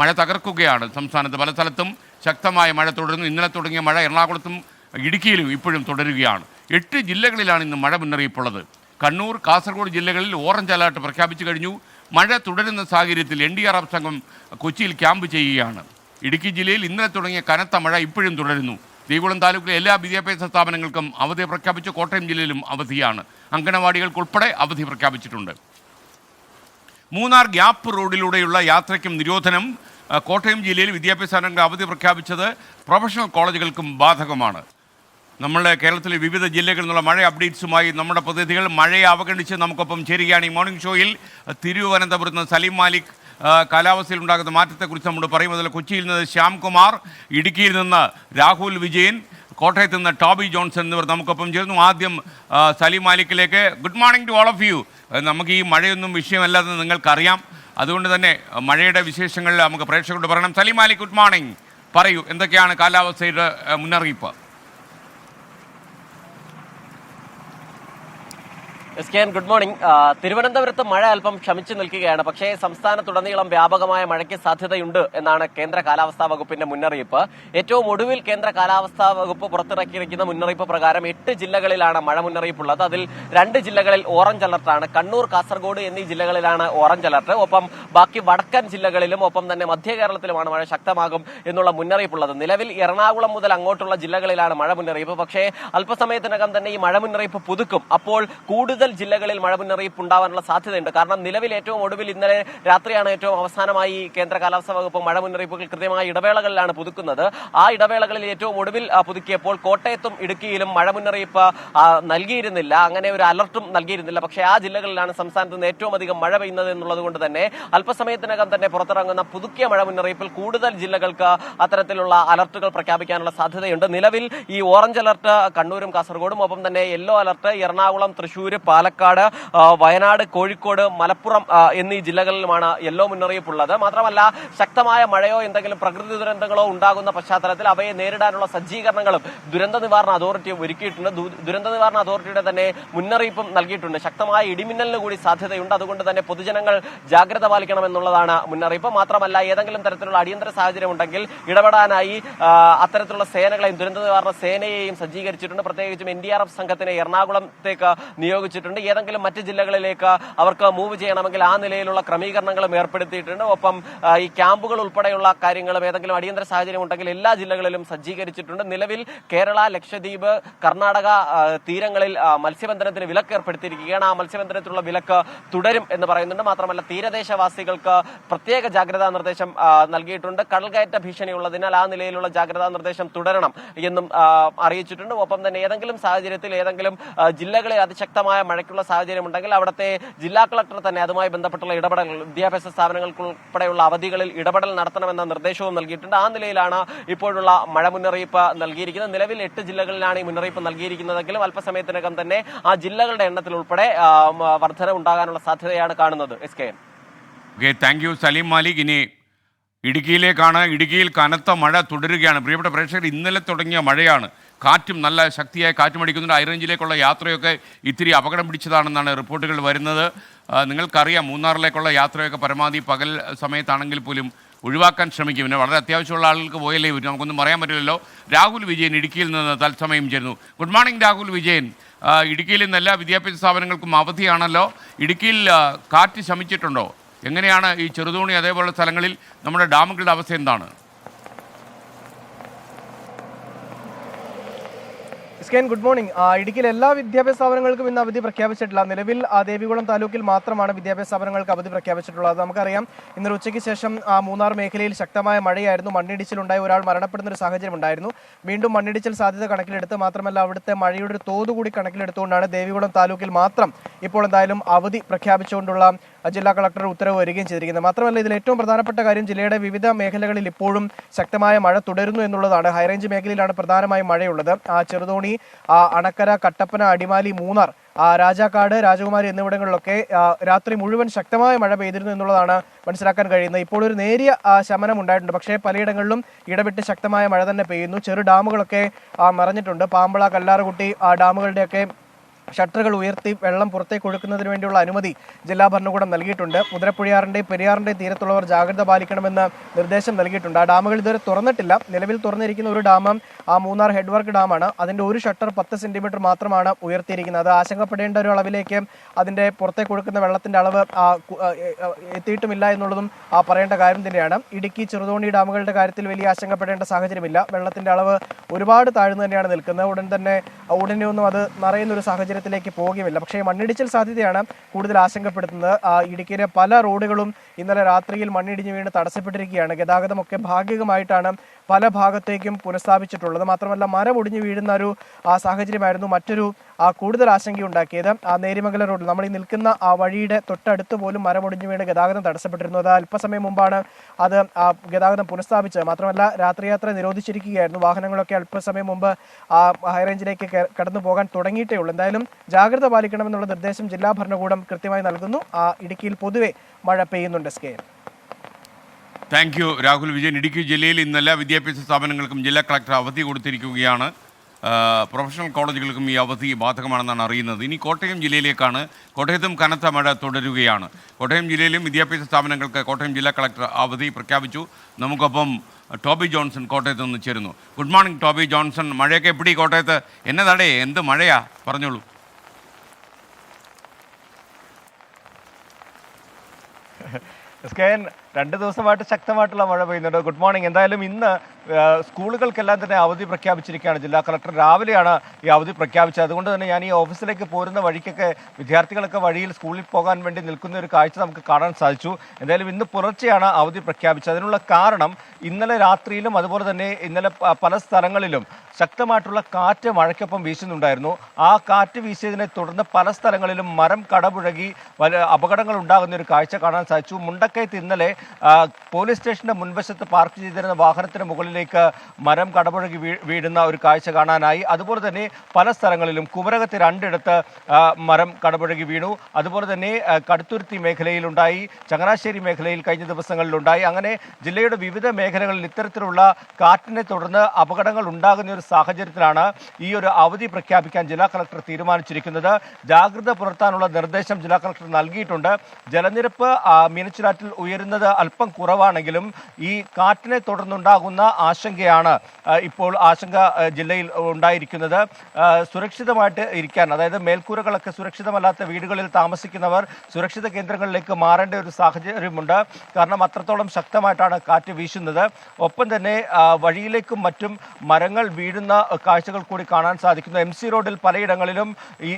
മഴ തകർക്കുകയാണ് സംസ്ഥാനത്ത്. പല സ്ഥലത്തും ശക്തമായ മഴ തുടരുന്നു. ഇന്നലെ തുടങ്ങിയ മഴ എറണാകുളത്തും ഇടുക്കിയിലും ഇപ്പോഴും തുടരുകയാണ്. എട്ട് ജില്ലകളിലാണ് ഇന്ന് മഴ മുന്നറിയിപ്പുള്ളത്. കണ്ണൂർ കാസർഗോഡ് ജില്ലകളിൽ ഓറഞ്ച് അലർട്ട് പ്രഖ്യാപിച്ചു കഴിഞ്ഞു. മഴ തുടരുന്ന സാഹചര്യത്തിൽ എൻ ഡി ആർ എഫ് സംഘം കൊച്ചിയിൽ ക്യാമ്പ് ചെയ്യുകയാണ്. ഇടുക്കി ജില്ലയിൽ ഇന്നലെ തുടങ്ങിയ കനത്ത മഴ ഇപ്പോഴും തുടരുന്നു. ദേവികുളം താലൂക്കിലെ എല്ലാ വിദ്യാഭ്യാസ സ്ഥാപനങ്ങൾക്കും അവധി പ്രഖ്യാപിച്ചു കോട്ടയം ജില്ലയിലും അവധിയാണ്. അങ്കണവാടികൾക്കുൾപ്പെടെ അവധി പ്രഖ്യാപിച്ചിട്ടുണ്ട്. മൂന്നാർ ഗ്യാപ്പ് റോഡിലൂടെയുള്ള യാത്രയ്ക്കും നിരോധനം കോട്ടയം ജില്ലയിൽ വിദ്യാഭ്യാസ സ്ഥാപനങ്ങൾ അവധി പ്രഖ്യാപിച്ചത് പ്രൊഫഷണൽ കോളേജുകൾക്കും ബാധകമാണ്. നമ്മുടെ കേരളത്തിലെ വിവിധ ജില്ലകളിൽ നിന്നുള്ള മഴ അപ്ഡേറ്റ്സുമായി നമ്മുടെ പ്രതിനിധികൾ മഴയെ അവഗണിച്ച് നമുക്കൊപ്പം ചേരുകയാണ് ഈ മോർണിംഗ് ഷോയിൽ തിരുവനന്തപുരത്ത് നിന്ന് സലീം മാലിക് കാലാവസ്ഥയിൽ ഉണ്ടാകുന്ന മാറ്റത്തെക്കുറിച്ച് നമ്മൾ പറയും. അതിൽ കൊച്ചിയിൽ നിന്ന് ശ്യാംകുമാർ ഇടുക്കിയിൽ നിന്ന് രാഹുൽ വിജയൻ കോട്ടയത്ത് നിന്ന് ടോബി ജോൺസൺ എന്നിവർ നമുക്കൊപ്പം ചേർന്നു ആദ്യം Saleem മാലിക്കിലേക്ക്. Good morning to all of you നമുക്ക് ഈ മഴയൊന്നും വിഷയമല്ലാതെ നിങ്ങൾക്കറിയാം. അതുകൊണ്ട് തന്നെ മഴയുടെ വിശേഷങ്ങളിൽ നമുക്ക് പ്രേക്ഷകരോട് പറയണം. സലീം അലി ഗുഡ് മോർണിംഗ് പറയൂ എന്തൊക്കെയാണ് കാലാവസ്ഥയുടെ മുന്നറിയിപ്പ്? S K N good morning തിരുവനന്തപുരത്ത് മഴ അല്പം ക്ഷമിച്ചു നിൽക്കുകയാണ്. പക്ഷേ സംസ്ഥാനത്തുടനീളം വ്യാപകമായ മഴയ്ക്ക് സാധ്യതയുണ്ട് എന്നാണ് കേന്ദ്ര കാലാവസ്ഥാ വകുപ്പിന്റെ മുന്നറിയിപ്പ്. ഏറ്റവും ഒടുവിൽ കേന്ദ്ര കാലാവസ്ഥാ വകുപ്പ് പുറത്തിറക്കിയിരിക്കുന്ന മുന്നറിയിപ്പ് പ്രകാരം എട്ട് ജില്ലകളിലാണ് മഴ മുന്നറിയിപ്പുള്ളത്. അതിൽ രണ്ട് ജില്ലകളിൽ ഓറഞ്ച് അലർട്ടാണ്. കണ്ണൂർ കാസർഗോഡ് എന്നീ ജില്ലകളിലാണ് ഓറഞ്ച് അലർട്ട്. ഒപ്പം ബാക്കി വടക്കൻ ജില്ലകളിലും ഒപ്പം തന്നെ മധ്യ കേരളത്തിലുമാണ് മഴ ശക്തമാകും എന്നുള്ള മുന്നറിയിപ്പുള്ളത്. നിലവിൽ എറണാകുളം മുതൽ അങ്ങോട്ടുള്ള ജില്ലകളിലാണ് മഴ മുന്നറിയിപ്പ്. പക്ഷേ അല്പസമയത്തിനകം തന്നെ ഈ മഴ മുന്നറിയിപ്പ് പുതുക്കും. അപ്പോൾ കൂടുതൽ ജില്ലകളിൽ മഴ മുന്നറിയിപ്പ് ഉണ്ടാവാനുള്ള സാധ്യതയുണ്ട്. കാരണം നിലവിൽ ഏറ്റവും ഒടുവിൽ ഇന്നലെ രാത്രിയാണ് ഏറ്റവും അവസാനമായി കേന്ദ്ര കാലാവസ്ഥാ വകുപ്പ് മഴ മുന്നറിയിപ്പുകൾ കൃത്യമായ ഇടവേളകളിലാണ് പുതുക്കുന്നത്. ആ ഇടവേളകളിൽ ഏറ്റവും ഒടുവിൽ പുതുക്കിയപ്പോൾ കോട്ടയത്തും ഇടുക്കിയിലും മഴ മുന്നറിയിപ്പ് നൽകിയിരുന്നില്ല. അങ്ങനെ ഒരു അലർട്ടും നൽകിയിരുന്നില്ല. പക്ഷേ ആ ജില്ലകളിലാണ് സംസ്ഥാനത്ത് നിന്ന് ഏറ്റവും അധികം മഴ പെയ്യുന്നത് എന്നുള്ളത് കൊണ്ട് തന്നെ അല്പസമയത്തിനകം തന്നെ പുറത്തിറങ്ങുന്ന പുതുക്കിയ മഴ മുന്നറിയിപ്പിൽ കൂടുതൽ ജില്ലകൾക്ക് അത്തരത്തിലുള്ള അലർട്ടുകൾ പ്രഖ്യാപിക്കാനുള്ള സാധ്യതയുണ്ട്. നിലവിൽ ഈ ഓറഞ്ച് അലർട്ട് കണ്ണൂരും കാസർഗോഡും ഒപ്പം തന്നെ യെല്ലോ അലർട്ട് എറണാകുളം തൃശൂർ പാലക്കാട് വയനാട് കോഴിക്കോട് മലപ്പുറം എന്നീ ജില്ലകളിലുമാണ് യെല്ലോ മുന്നറിയിപ്പുള്ളത്. മാത്രമല്ല ശക്തമായ മഴയോ എന്തെങ്കിലും പ്രകൃതി ദുരന്തങ്ങളോ ഉണ്ടാകുന്ന പശ്ചാത്തലത്തിൽ അവയെ നേരിടാനുള്ള സജ്ജീകരണങ്ങളും ദുരന്ത നിവാരണ അതോറിറ്റി ഒരുക്കിയിട്ടുണ്ട്. ദുരന്ത നിവാരണ അതോറിറ്റിയുടെ തന്നെ മുന്നറിയിപ്പും നൽകിയിട്ടുണ്ട്. ശക്തമായ ഇടിമിന്നലിന് കൂടി സാധ്യതയുണ്ട്. അതുകൊണ്ട് തന്നെ പൊതുജനങ്ങൾ ജാഗ്രത പാലിക്കണം എന്നുള്ളതാണ് മുന്നറിയിപ്പ്. മാത്രമല്ല ഏതെങ്കിലും തരത്തിലുള്ള അടിയന്തര സാഹചര്യം ഉണ്ടെങ്കിൽ ഇടപെടാനായി അത്തരത്തിലുള്ള സേനകളെയും ദുരന്ത നിവാരണ സേനയെയും സജ്ജീകരിച്ചിട്ടുണ്ട്. പ്രത്യേകിച്ചും എൻ ഡി ആർ എഫ് സംഘത്തിനെ എറണാകുളത്തേക്ക് നിയോഗിച്ചിട്ടുണ്ട്. ഏതെങ്കിലും മറ്റ് ജില്ലകളിലേക്ക് അവർക്ക് മൂവ് ചെയ്യണമെങ്കിൽ ആ നിലയിലുള്ള ക്രമീകരണങ്ങളും ഏർപ്പെടുത്തിയിട്ടുണ്ട്. ഒപ്പം ഈ ക്യാമ്പുകൾ ഉൾപ്പെടെയുള്ള കാര്യങ്ങളും ഏതെങ്കിലും അടിയന്തര സാഹചര്യം ഉണ്ടെങ്കിൽ എല്ലാ ജില്ലകളിലും സജ്ജീകരിച്ചിട്ടുണ്ട്. നിലവിൽ കേരള ലക്ഷദ്വീപ് കർണാടക തീരങ്ങളിൽ മത്സ്യബന്ധനത്തിന് വിലക്ക് ഏർപ്പെടുത്തിയിരിക്കുകയാണ്. ആ മത്സ്യബന്ധനത്തിലുള്ള വിലക്ക് തുടരും എന്ന് പറയുന്നുണ്ട്. മാത്രമല്ല തീരദേശവാസികൾക്ക് പ്രത്യേക ജാഗ്രതാ നിർദ്ദേശം നൽകിയിട്ടുണ്ട്. കടൽകയറ്റ ഭീഷണിയുള്ളതിനാൽ ആ നിലയിലുള്ള ജാഗ്രതാ നിർദ്ദേശം തുടരണം എന്നും അറിയിച്ചിട്ടുണ്ട്. ഒപ്പം തന്നെ ഏതെങ്കിലും സാഹചര്യത്തിൽ ഏതെങ്കിലും ജില്ലകളിൽ അതിശക്തമായ മഴയ്ക്കുള്ള സാഹചര്യം ഉണ്ടെങ്കിൽ അവിടുത്തെ ജില്ലാ കളക്ടർ തന്നെ അതുമായി ബന്ധപ്പെട്ടുള്ള ഇടപെടൽ വിദ്യാഭ്യാസ സ്ഥാപനങ്ങൾക്കുൾപ്പെടെയുള്ള അവധികളിൽ ഇടപെടൽ നടത്തണമെന്ന നിർദ്ദേശവും നൽകിയിട്ടുണ്ട്. ആ നിലയിലാണ് ഇപ്പോഴുള്ള മഴ മുന്നറിയിപ്പ് നൽകിയിരിക്കുന്നത്. നിലവിൽ എട്ട് ജില്ലകളിലാണ് ഈ മുന്നറിയിപ്പ് നൽകിയിരിക്കുന്നതെങ്കിലും അല്പസമയത്തിനകം തന്നെ ആ ജില്ലകളുടെ എണ്ണത്തിൽ ഉൾപ്പെടെ വർധന ഉണ്ടാകാനുള്ള സാധ്യതയാണ് കാണുന്നത്. S K thank you Saleem Malik ഇനി ഇടുക്കിയിലേക്കാണ് ഇടുക്കിയിൽ കനത്ത മഴ തുടരുകയാണ്. പ്രിയപ്പെട്ട പ്രേക്ഷകർ ഇന്നലെ തുടങ്ങിയ മഴയാണ്. കാറ്റും നല്ല ശക്തിയായി കാറ്റുമടിക്കുന്നുണ്ട്. ഐറേഞ്ചിലേക്കുള്ള യാത്രയൊക്കെ ഇത്തിരി അപകടം പിടിച്ചതാണെന്നാണ് റിപ്പോർട്ടുകൾ വരുന്നത്. നിങ്ങൾക്കറിയാം മൂന്നാറിലേക്കുള്ള യാത്രയൊക്കെ പരമാവധി പകൽ സമയത്താണെങ്കിൽ പോലും ഒഴിവാക്കാൻ ശ്രമിക്കും. പിന്നെ വളരെ അത്യാവശ്യമുള്ള ആളുകൾക്ക് പോയല്ലേ പറ്റും നമുക്കൊന്നും പറയാൻ പറ്റില്ലല്ലോ. രാഹുൽ വിജയൻ ഇടുക്കിയിൽ നിന്ന് തത്സമയം ചേരുന്നു. Good morning Rahul Vijayan. ഇടുക്കിയിൽ നിന്ന് എല്ലാ വിദ്യാഭ്യാസ സ്ഥാപനങ്ങൾക്കും അവധിയാണല്ലോ. ഇടുക്കിയിൽ കാറ്റ് ശമിച്ചിട്ടുണ്ടോ? എങ്ങനെയാണ് ഈ ചെറുതോണി അതേപോലെ സ്ഥലങ്ങളിൽ നമ്മുടെ ഡാമുകളുടെ അവസ്ഥ എന്താണ്? സ്കേൻ ഗുഡ് മോർണിംഗ്. ഇടുക്കിയിൽ എല്ലാ വിദ്യാഭ്യാസ സ്ഥാപനങ്ങൾക്കും ഇന്ന് അവധി പ്രഖ്യാപിച്ചിട്ടില്ല. നിലവിൽ ദേവികുളം താലൂക്കിൽ മാത്രമാണ് വിദ്യാഭ്യാസ സ്ഥാപനങ്ങൾക്ക് അവധി പ്രഖ്യാപിച്ചിട്ടുള്ളത്. നമുക്കറിയാം. ഇന്നലെ ഉച്ചയ്ക്ക് ശേഷം മൂന്നാർ മേഖലയിൽ ശക്തമായ മഴയായിരുന്നു. മണ്ണിടിച്ചിലുണ്ടായി ഒരാൾ മരണപ്പെടുന്ന ഒരു സാഹചര്യം ഉണ്ടായിരുന്നു. വീണ്ടും മണ്ണിടിച്ചിൽ സാധ്യത കണക്കിലെടുത്ത് മാത്രമല്ല അവിടുത്തെ മഴയുടെ ഒരു തോത് കൂടി കണക്കിലെടുത്തുകൊണ്ടാണ് ദേവികുളം താലൂക്കിൽ മാത്രം ഇപ്പോൾ എന്തായാലും അവധി പ്രഖ്യാപിച്ചുകൊണ്ടുള്ള ജില്ലാ കളക്ടർ ഉത്തരവ് വരികയും ചെയ്തിരിക്കുന്നത്. മാത്രമല്ല ഇതിൽ ഏറ്റവും പ്രധാനപ്പെട്ട കാര്യം ജില്ലയുടെ വിവിധ മേഖലകളിൽ ഇപ്പോഴും ശക്തമായ മഴ തുടരുന്നു എന്നുള്ളതാണ്. ഹൈറേഞ്ച് മേഖലയിലാണ് പ്രധാനമായും മഴയുള്ളത്. ആ ചെറുതോണി ആ, അണക്കര കട്ടപ്പന അടിമാലി മൂന്നാർ ആ, രാജാക്കാട് രാജകുമാരി എന്നിവിടങ്ങളിലൊക്കെ രാത്രി മുഴുവൻ ശക്തമായ മഴ പെയ്തിരുന്നു എന്നുള്ളതാണ് മനസ്സിലാക്കാൻ കഴിയുന്നത്. ഇപ്പോൾ ഒരു നേരിയ ശമനം ഉണ്ടായിട്ടുണ്ട്. പക്ഷേ പലയിടങ്ങളിലും ഇടവിട്ട് ശക്തമായ മഴ തന്നെ പെയ്യുന്നു. ചെറു ഡാമുകളൊക്കെ നിറഞ്ഞിട്ടുണ്ട് പാമ്പള കല്ലാറുകുട്ടി ആ ഡാമുകളുടെയൊക്കെ ഷട്ടറുകൾ ഉയർത്തി വെള്ളം പുറത്തേക്ക് ഒഴുക്കുന്നതിന് വേണ്ടിയുള്ള അനുമതി ജില്ലാ ഭരണകൂടം നൽകിയിട്ടുണ്ട്. മുതിരപ്പുഴയാറിന്റെയും പെരിയാറിന്റെയും തീരത്തുള്ളവർ ജാഗ്രത പാലിക്കണമെന്ന് നിർദ്ദേശം നൽകിയിട്ടുണ്ട്. ആ ഡാമുകൾ ഇതുവരെ തുറന്നിട്ടില്ല. നിലവിൽ തുറന്നിരിക്കുന്ന ഒരു ഡാമം ആ മൂന്നാർ ഹെഡ്വർക്ക് ഡാമാണ്. അതിന്റെ ഒരു ഷട്ടർ പത്ത് സെന്റിമീറ്റർ മാത്രമാണ് ഉയർത്തിയിരിക്കുന്നത്. അത് ആശങ്കപ്പെടേണ്ട ഒരു അളവിലേക്ക് അതിന്റെ പുറത്തേക്ക് ഒഴുക്കുന്ന വെള്ളത്തിന്റെ അളവ് എത്തിയിട്ടുമില്ല എന്നുള്ളതും ആ, പറയേണ്ട കാര്യം തന്നെയാണ്. ഇടുക്കി ചെറുതോണി ഡാമുകളുടെ കാര്യത്തിൽ വലിയ ആശങ്കപ്പെടേണ്ട സാഹചര്യമില്ല. വെള്ളത്തിന്റെ അളവ് ഒരുപാട് താഴ്ന്നു തന്നെയാണ് നിൽക്കുന്നത്. ഉടൻ തന്നെ ഉടനെ ഒന്നും അത് നിറയുന്ന ഒരു സാഹചര്യത്തിലേക്ക് പോകുകയുമില്ല. പക്ഷേ മണ്ണിടിച്ചിൽ സാധ്യതയാണ് കൂടുതൽ ആശങ്കപ്പെടുത്തുന്നത്. ഇടുക്കിയിലെ പല റോഡുകളും ഇന്നലെ രാത്രിയിൽ മണ്ണിടിഞ്ഞ് വീണ് തടസ്സപ്പെട്ടിരിക്കുകയാണ്. ഗതാഗതമൊക്കെ ഭാഗികമായിട്ടാണ് പല ഭാഗത്തേക്കും പുനഃസ്ഥാപിച്ചിട്ടുള്ളത്. മാത്രമല്ല മരം ഒടിഞ്ഞു വീഴുന്ന ഒരു സാഹചര്യമായിരുന്നു മറ്റൊരു കൂടുതൽ ആശങ്കയുണ്ടാക്കിയത് ആ നേരിമംഗലം റോഡിൽ നമ്മൾ ഈ നിൽക്കുന്ന ആ വഴിയുടെ തൊട്ടടുത്ത് പോലും മരം ഒടിഞ്ഞു വീണ് ഗതാഗതം തടസ്സപ്പെട്ടിരുന്നു. അത് അല്പസമയം മുമ്പാണ് അത് ഗതാഗതം പുനഃസ്ഥാപിച്ചത്. മാത്രമല്ല രാത്രിയാത്ര നിരോധിച്ചിരിക്കുകയായിരുന്നു. വാഹനങ്ങളൊക്കെ അല്പസമയം മുമ്പ് ആ ഹൈറേഞ്ചിലേക്ക് കടന്നു പോകാൻ തുടങ്ങിയിട്ടേ ഉള്ളൂ. എന്തായാലും ജാഗ്രത പാലിക്കണമെന്നുള്ള നിർദ്ദേശം ജില്ലാ ഭരണകൂടം കൃത്യമായി നൽകുന്നു. ആ ഇടുക്കിയിൽ പൊതുവെ മഴ പെയ്യുന്നുണ്ട് സ്കെയിൽ താങ്ക് യു രാഹുൽ വിജയൻ. ഇടുക്കി ജില്ലയിൽ ഇന്നല്ല വിദ്യാഭ്യാസ സ്ഥാപനങ്ങൾക്കും ജില്ലാ കളക്ടർ അവധി കൊടുത്തിരിക്കുകയാണ്. പ്രൊഫഷണൽ കോളേജുകൾക്കും ഈ അവധി ബാധകമാണെന്നാണ് അറിയുന്നത്. ഇനി കോട്ടയം ജില്ലയിലേക്കാണ് കോട്ടയത്തും കനത്ത മഴ തുടരുകയാണ്. കോട്ടയം ജില്ലയിലും വിദ്യാഭ്യാസ സ്ഥാപനങ്ങൾക്ക് കോട്ടയം ജില്ലാ കളക്ടർ അവധി പ്രഖ്യാപിച്ചു. നമുക്കൊപ്പം ടോബി ജോൺസൺ കോട്ടയത്ത് നിന്ന് ചേരുന്നു. Good morning Toby Johnson. മഴയൊക്കെ എപ്പിടി കോട്ടയത്ത്? എന്നതടേ എന്ത് മഴയാ? പറഞ്ഞോളൂ. സ്കേൻ രണ്ട് ദിവസമായിട്ട് ശക്തമായിട്ടുള്ള മഴ പെയ്യുന്നുണ്ട്. ഗുഡ് മോർണിംഗ് എന്തായാലും ഇന്ന് സ്കൂളുകൾക്കെല്ലാം തന്നെ അവധി പ്രഖ്യാപിച്ചിരിക്കുകയാണ് ജില്ലാ കളക്ടർ. രാവിലെയാണ് ഈ അവധി പ്രഖ്യാപിച്ചത്. അതുകൊണ്ട് തന്നെ ഞാൻ ഈ ഓഫീസിലേക്ക് പോരുന്ന വഴിക്കൊക്കെ വിദ്യാർത്ഥികളൊക്കെ വഴിയിൽ സ്കൂളിൽ പോകാൻ വേണ്ടി നിൽക്കുന്ന ഒരു കാഴ്ച നമുക്ക് കാണാൻ സാധിച്ചു. എന്തായാലും ഇന്ന് പുലർച്ചെയാണ് അവധി പ്രഖ്യാപിച്ചത്. അതിനുള്ള കാരണം ഇന്നലെ രാത്രിയിലും അതുപോലെ തന്നെ ഇന്നലെ പല സ്ഥലങ്ങളിലും ശക്തമായിട്ടുള്ള കാറ്റ് മഴയ്ക്കൊപ്പം വീശുന്നുണ്ടായിരുന്നു. ആ കാറ്റ് വീശിയതിനെ തുടർന്ന് പല സ്ഥലങ്ങളിലും മരം കടപുഴകി അപകടങ്ങൾ ഉണ്ടാകുന്ന ഒരു കാഴ്ച കാണാൻ സാധിച്ചു. മുണ്ടക്കയത്ത് ഇന്നലെ പോലീസ് സ്റ്റേഷന്റെ മുൻവശത്ത് പാർക്ക് ചെയ്തിരുന്ന വാഹനത്തിന് മുകളിലേക്ക് മരം കടപുഴകി വീഴുന്ന ഒരു കാഴ്ച കാണാനായി. അതുപോലെ തന്നെ പല സ്ഥലങ്ങളിലും കുമരകത്ത് രണ്ടിടത്ത് മരം കടപുഴകി വീണു. അതുപോലെ തന്നെ കടുത്തുരുത്തി മേഖലയിലുണ്ടായി ചങ്ങനാശ്ശേരി മേഖലയിൽ കഴിഞ്ഞ ദിവസങ്ങളിലുണ്ടായി. അങ്ങനെ ജില്ലയുടെ വിവിധ മേഖലകളിൽ ഇത്തരത്തിലുള്ള കാറ്റിനെ തുടർന്ന് അപകടങ്ങൾ ഉണ്ടാകുന്ന ഒരു സാഹചര്യത്തിലാണ് ഈ ഒരു അവധി പ്രഖ്യാപിക്കാൻ ജില്ലാ കളക്ടർ തീരുമാനിച്ചിരിക്കുന്നത്. ജാഗ്രത പുലർത്താനുള്ള നിർദ്ദേശം ജില്ലാ കളക്ടർ നൽകിയിട്ടുണ്ട്. ജലനിരപ്പ് മീനച്ചിലാറ്റിൽ ഉയരുന്നത് അല്പം കുറവാണെങ്കിലും ഈ കാറ്റിനെ തുടർന്നുണ്ടാകുന്ന ആശങ്കയാണ് ഇപ്പോൾ ആശങ്ക ജില്ലയിൽ ഉണ്ടായിരിക്കുന്നത്. സുരക്ഷിതമായിട്ട് ഇരിക്കാൻ അതായത് മേൽക്കൂരകളൊക്കെ സുരക്ഷിതമല്ലാത്ത വീടുകളിൽ താമസിക്കുന്നവർ സുരക്ഷിത കേന്ദ്രങ്ങളിലേക്ക് മാറേണ്ട ഒരു സാഹചര്യമുണ്ട്. കാരണം അത്രത്തോളം ശക്തമായിട്ടാണ് കാറ്റ് വീശുന്നത്. ഒപ്പം തന്നെ വഴിയിലേക്കും മറ്റും മരങ്ങൾ വീഴുന്ന കാഴ്ചകൾ കൂടി കാണാൻ സാധിക്കുന്നു. എം സി റോഡിൽ പലയിടങ്ങളിലും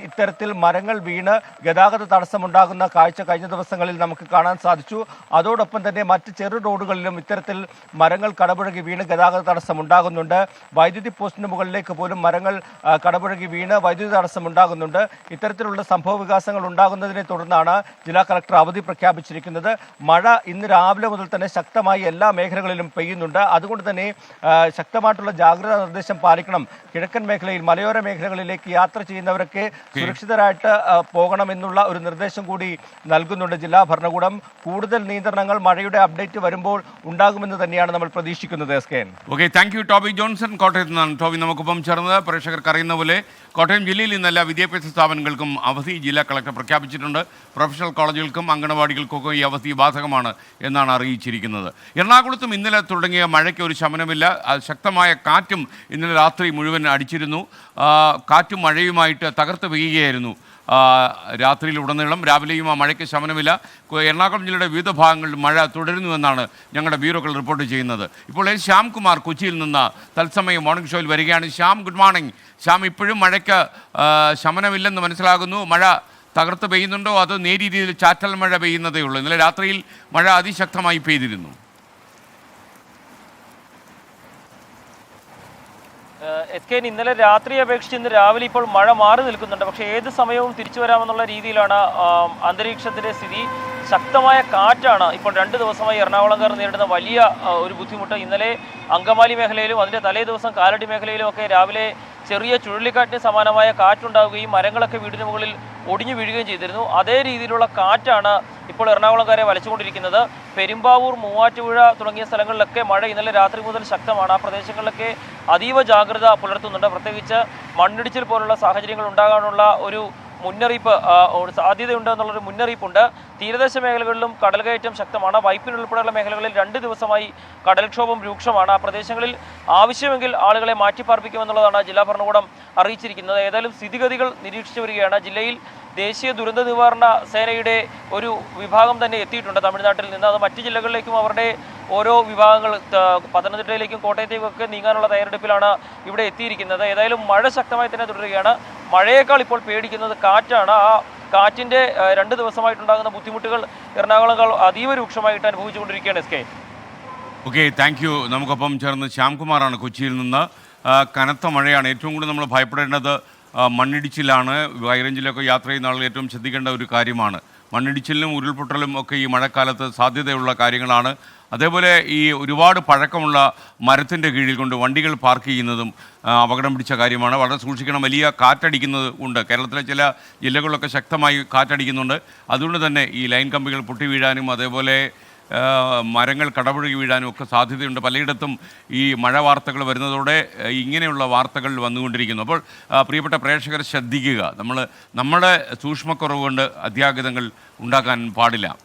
ഇത്തരത്തിൽ മരങ്ങൾ വീണ് ഗതാഗത തടസ്സമുണ്ടാകുന്ന കാഴ്ച കഴിഞ്ഞ ദിവസങ്ങളിൽ നമുക്ക് കാണാൻ സാധിച്ചു. അതോടൊപ്പം തന്നെ മറ്റ് ചെറു റോഡുകളിലും ഇത്തരത്തിൽ മരങ്ങൾ കടപുഴകി വീണ് ഗതാഗത തടസ്സം ഉണ്ടാകുന്നുണ്ട്. വൈദ്യുതി പോസ്റ്റിന് മുകളിലേക്ക് പോലും മരങ്ങൾ കടപുഴകി വീണ് വൈദ്യുതി തടസ്സം ഉണ്ടാകുന്നുണ്ട്. ഇത്തരത്തിലുള്ള സംഭവ വികാസങ്ങൾ ഉണ്ടാകുന്നതിനെ തുടർന്നാണ് ജില്ലാ കളക്ടർ അവധി പ്രഖ്യാപിച്ചിരിക്കുന്നത്. മഴ ഇന്ന് രാവിലെ മുതൽ തന്നെ ശക്തമായി എല്ലാ മേഖലകളിലും പെയ്യുന്നുണ്ട്. അതുകൊണ്ട് തന്നെ ശക്തമായിട്ടുള്ള ജാഗ്രതാ നിർദ്ദേശം പാലിക്കണം. കിഴക്കൻ മേഖലയിൽ മലയോര മേഖലകളിലേക്ക് യാത്ര ചെയ്യുന്നവരൊക്കെ സുരക്ഷിതരായിട്ട് പോകണമെന്നുള്ള ഒരു നിർദ്ദേശം കൂടി നൽകുന്നുണ്ട് ജില്ലാ ഭരണകൂടം. കൂടുതൽ നിയന്ത്രണങ്ങൾ മഴയുടെ അപ്ഡേറ്റ് വരുമ്പോൾ ഉണ്ടാകുമെന്ന് തന്നെയാണ് നമ്മൾ പ്രതീക്ഷിക്കുന്നത് S K okay thank you Toby Johnson. കോട്ടയത്ത് നിന്നാണ് ടോബി നമുക്കൊപ്പം ചേർന്നത്. പ്രേക്ഷകർക്ക് അറിയുന്ന പോലെ കോട്ടയം ജില്ലയിൽ ഇന്ന് എല്ലാ വിദ്യാഭ്യാസ സ്ഥാപനങ്ങൾക്കും അവധി ജില്ലാ കളക്ടർ പ്രഖ്യാപിച്ചിട്ടുണ്ട്. പ്രൊഫഷണൽ കോളേജുകൾക്കും അംഗനവാടികൾക്കൊക്കെ ഈ അവധി ബാധകമാണ് എന്നാണ് അറിയിച്ചിരിക്കുന്നത്. എറണാകുളത്തും ഇന്നലെ തുടങ്ങിയ മഴയ്ക്ക് ഒരു ശമനമില്ല. ശക്തമായ കാറ്റും ഇന്നലെ രാത്രി മുഴുവൻ അടിച്ചിരുന്നു. കാറ്റും മഴയുമായിട്ട് തകർത്ത് പെയ്യുകയായിരുന്നു. ആ, രാത്രിയിലുടനീളം രാവിലെയും ആ മഴയ്ക്ക് ശമനമില്ല. എറണാകുളം ജില്ലയുടെ വിവിധ ഭാഗങ്ങളിൽ മഴ തുടരുന്നുവെന്നാണ് ഞങ്ങളുടെ ബ്യൂറോകൾ റിപ്പോർട്ട് ചെയ്യുന്നത്. ഇപ്പോൾ എൻ ശ്യാംകുമാർ കൊച്ചിയിൽ നിന്ന് തത്സമയം മോർണിംഗ് ഷോയിൽ വരികയാണ്. ശ്യാം ഗുഡ് മോർണിംഗ് ശ്യാം ഇപ്പോഴും മഴയ്ക്ക് ശമനമില്ലെന്ന് മനസ്സിലാകുന്നു. മഴ തകർത്ത് പെയ്യുന്നുണ്ടോ? അതോ നേരിയ രീതിയിൽ ചാറ്റൽ മഴ പെയ്യുന്നതേ ഉള്ളൂ ഇന്നലെ രാത്രിയിൽ മഴ അതിശക്തമായി പെയ്തിരുന്നു. എസ് കെ ഇന്നലെ രാത്രി അപേക്ഷിച്ച് ഇന്ന് രാവിലെ ഇപ്പോൾ മഴ മാറി നിൽക്കുന്നുണ്ട്. പക്ഷേ ഏത് സമയവും തിരിച്ചു വരാമെന്നുള്ള രീതിയിലാണ് അന്തരീക്ഷത്തിന്റെ സ്ഥിതി. ശക്തമായ കാറ്റാണ് ഇപ്പോൾ രണ്ട് ദിവസമായി എറണാകുളംകാർ നേരിടുന്ന വലിയ ഒരു ബുദ്ധിമുട്ട്. ഇന്നലെ അങ്കമാലി മേഖലയിലും അതിന്റെ തലേ ദിവസം കാലടി മേഖലയിലും ഒക്കെ രാവിലെ ചെറിയ ചുഴലിക്കാറ്റിന് സമാനമായ കാറ്റുണ്ടാവുകയും മരങ്ങളൊക്കെ വീടിന് മുകളിൽ ഒടിഞ്ഞു വീഴുകയും ചെയ്തിരുന്നു. അതേ രീതിയിലുള്ള കാറ്റാണ് ഇപ്പോൾ എറണാകുളംകാരെ വലച്ചുകൊണ്ടിരിക്കുന്നത്. പെരുമ്പാവൂർ മൂവാറ്റുപുഴ തുടങ്ങിയ സ്ഥലങ്ങളിലൊക്കെ മഴ ഇന്നലെ രാത്രി മുതൽ ശക്തമാണ്. ആ പ്രദേശങ്ങളിലൊക്കെ അതീവ ജാഗ്രത പുലർത്തുന്നുണ്ട്. പ്രത്യേകിച്ച് മണ്ണിടിച്ചിൽ പോലുള്ള സാഹചര്യങ്ങൾ ഉണ്ടാകാനുള്ള ഒരു മുന്നറിയിപ്പ് സാധ്യതയുണ്ടെന്നുള്ളൊരു മുന്നറിയിപ്പുണ്ട്. തീരദേശ മേഖലകളിലും കടൽ കയറ്റം ശക്തമാണ്. വൈപ്പിൻ ഉൾപ്പെടെയുള്ള മേഖലകളിൽ രണ്ട് ദിവസമായി കടൽക്ഷോഭം രൂക്ഷമാണ്. ആ പ്രദേശങ്ങളിൽ ആവശ്യമെങ്കിൽ ആളുകളെ മാറ്റിപ്പാർപ്പിക്കുമെന്നുള്ളതാണ് ജില്ലാ ഭരണകൂടം അറിയിച്ചിരിക്കുന്നത്. ഏതായാലും സ്ഥിതിഗതികൾ നിരീക്ഷിച്ചു വരികയാണ്. ജില്ലയിൽ ദേശീയ ദുരന്ത നിവാരണ സേനയുടെ ഒരു വിഭാഗം തന്നെ എത്തിയിട്ടുണ്ട് തമിഴ്നാട്ടിൽ നിന്ന്. അത് മറ്റ് ജില്ലകളിലേക്കും അവരുടെ ഓരോ വിഭാഗങ്ങൾ പത്തനംതിട്ടയിലേക്കും കോട്ടയത്തേക്കും ഒക്കെ നീങ്ങാനുള്ള തയ്യാറെടുപ്പിലാണ് ഇവിടെ എത്തിയിരിക്കുന്നത്. ഏതായാലും മഴ ശക്തമായി തന്നെ തുടരുകയാണ്. മഴയേക്കാൾ ഇപ്പോൾ പേടിക്കുന്നത് കാറ്റാണ്. ആ കാറ്റിന്റെ രണ്ട് ദിവസമായിട്ടുണ്ടാകുന്ന ബുദ്ധിമുട്ടുകൾ എറണാകുളം അതീവ രൂക്ഷമായിട്ട് അനുഭവിച്ചുകൊണ്ടിരിക്കുകയാണ് S K. Okay thank you നമുക്കൊപ്പം ചേർന്ന് ശ്യാംകുമാറാണ് കൊച്ചിയിൽ നിന്ന്. കനത്ത മഴയാണ്. ഏറ്റവും കൂടുതൽ നമ്മൾ ഭയപ്പെടേണ്ടത് മണ്ണിടിച്ചിലാണ്. ഹൈറേഞ്ചിലൊക്കെ യാത്ര ചെയ്യുന്ന ആളുകൾ ഏറ്റവും ശ്രദ്ധിക്കേണ്ട ഒരു കാര്യമാണ്. മണ്ണിടിച്ചിലിനും ഉരുൾപൊട്ടലും ഒക്കെ ഈ മഴക്കാലത്ത് സാധ്യതയുള്ള കാര്യങ്ങളാണ്. അതേപോലെ ഈ ഒരുപാട് പഴക്കമുള്ള മരത്തിന്റെ കീഴിൽ കൊണ്ട് വണ്ടികൾ പാർക്ക് ചെയ്യുന്നതും അപകടം പിടിച്ച കാര്യമാണ്. വളരെ സൂക്ഷിക്കണം. വലിയ കാറ്റടിക്കുന്നത് ഉണ്ട്. കേരളത്തിലെ ചില ജില്ലകളിലൊക്കെ ശക്തമായി കാറ്റടിക്കുന്നുണ്ട്. അതുകൊണ്ട് തന്നെ ഈ ലൈൻ കമ്പികൾ പൊട്ടി വീഴാനും അതേപോലെ മരങ്ങൾ കടപുഴകി വീഴാനും ഒക്കെ സാധ്യതയുണ്ട്. പലയിടത്തും ഈ മഴ വാർത്തകൾ വരുന്നതോടെ ഇങ്ങനെയുള്ള വാർത്തകൾ വന്നുകൊണ്ടിരിക്കുന്നു. അപ്പോൾ പ്രിയപ്പെട്ട പ്രേക്ഷകർ ശ്രദ്ധിക്കുക. നമ്മൾ നമ്മുടെ സൂക്ഷ്മക്കുറവ് കൊണ്ട് അത്യാഹിതങ്ങൾ ഉണ്ടാക്കാൻ പാടില്ല.